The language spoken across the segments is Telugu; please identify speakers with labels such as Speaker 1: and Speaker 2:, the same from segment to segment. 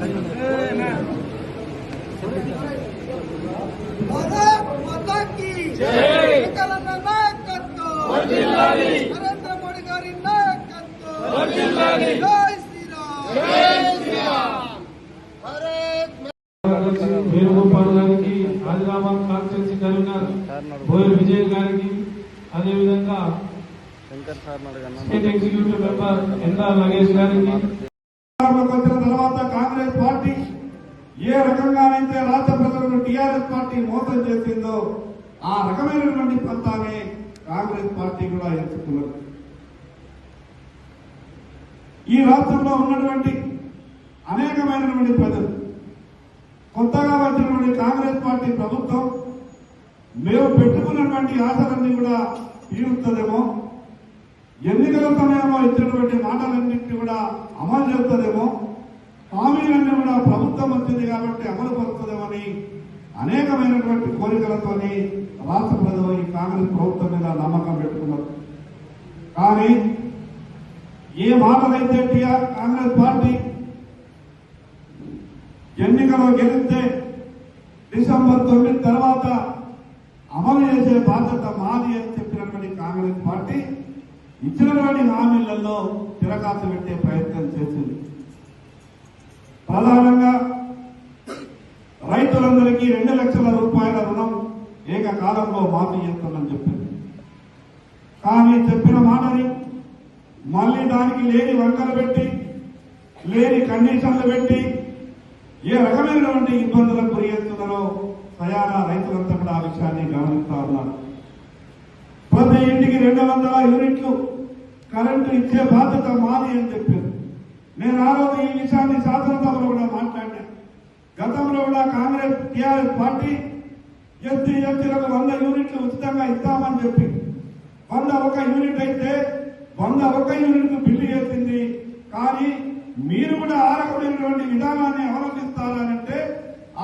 Speaker 1: నరేంద్ర మోడీ గారి
Speaker 2: వేణుగోపాల్ విజయ్ గారికి అదేవిధంగా state executive member Enda Nagesh గారికి
Speaker 3: ప్రభుత్వ కాంగ్రెస్ పార్టీ ఏ రకంగానైతే రాష్ట్ర ప్రజలను టీఆర్ఎస్ పార్టీ మోసం చేసిందో ఆ రకమైనటువంటి పంతాన్ని కాంగ్రెస్ పార్టీ కూడా ఎంచుకున్నది ఈ రాష్ట్రంలో ఉన్నటువంటి అనేకమైనటువంటి ప్రజలు కొత్తగా వచ్చినటువంటి కాంగ్రెస్ పార్టీ ప్రభుత్వం మేము పెట్టుకున్నటువంటి ఆశలన్నీ కూడా తీరుస్తుందేమో ఎన్నికల సమయంలో ఇచ్చినటువంటి మాటలన్నింటినీ కూడా అమలు చేస్తుందేమో ప్రభుత్వం వచ్చింది కాబట్టి అమలు పరుస్తుందేమని అనేకమైనటువంటి కోరికలతోని రాష్ట్ర ప్రజలు ఈ కాంగ్రెస్ ప్రభుత్వం మీద నమ్మకం పెట్టుకున్నారు. కానీ ఏ మాటలైతే కాంగ్రెస్ పార్టీ ఎన్నికలో గెలిస్తే డిసెంబర్ తొమ్మిది తర్వాత అమలు చేసే బాధ్యత మాది అని చెప్పినటువంటి కాంగ్రెస్ పార్టీ ఇచ్చినటువంటి హామీలలో తిరగాత పెట్టే ప్రయత్నం చేసింది. ప్రధాన రైతులందరికీ రెండు లక్షల రూపాయల రుణం ఏకకాలంలో మాఫీ చేస్తామని చెప్పింది. కానీ చెప్పిన మాటని మళ్ళీ దానికి లేని వంకలు పెట్టి లేని కండిషన్లు పెట్టి ఏ రకమైనటువంటి ఇబ్బందులకు గురి చేస్తున్నారో సయానా రైతులంతా కూడా ఆ విషయాన్ని గమనిస్తా ఉన్నారు. ప్రతి ఇంటికి రెండు వందల యూనిట్లు కరెంటు ఇచ్చే బాధ్యత మాది అని చెప్పారు. నేను ఆ రోజు ఈ విషయాన్ని శాసనసభలో కూడా మాట్లాడి కూడా కాంగ్రెస్ టీఆర్ఎస్ పార్టీ ఎస్సీ ఎస్టీలకు వంద యూనిట్లు ఉచితంగా ఇస్తామని చెప్పి వంద ఒక యూనిట్ అయితే వంద ఒక యూనిట్ బిల్లు చేసింది. కానీ మీరు కూడా ఆ విధానాన్ని అవలంబిస్తారంటే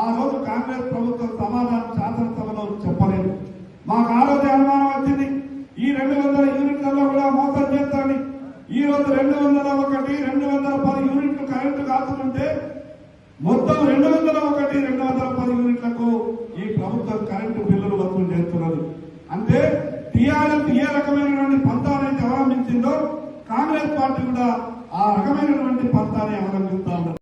Speaker 3: ఆ రోజు కాంగ్రెస్ ప్రభుత్వం సమాధానం శాసనసభలో చెప్పలేదు. మాకు ఆ రోజు అనుమానం వచ్చింది. ఈ రెండు వందల యూనిట్లలో కూడా మోసం చేస్తారని. ఈ రోజు రెండు వందల ఒకటి రెండు వందల పది యూనిట్లు కరెంటు కాస్తుంటే మొత్తం రెండు వందల ఒకటి రెండు వందల పది యూనిట్లకు ఈ ప్రభుత్వం కరెంటు బిల్లులు వసూలు చేస్తున్నది. అంటే టీఆర్ఎస్ ఏ రకమైనటువంటి పంతాన్ని అవలంబించిందో కాంగ్రెస్ పార్టీ కూడా ఆ రకమైనటువంటి పంతాన్ని అవలంబిస్తా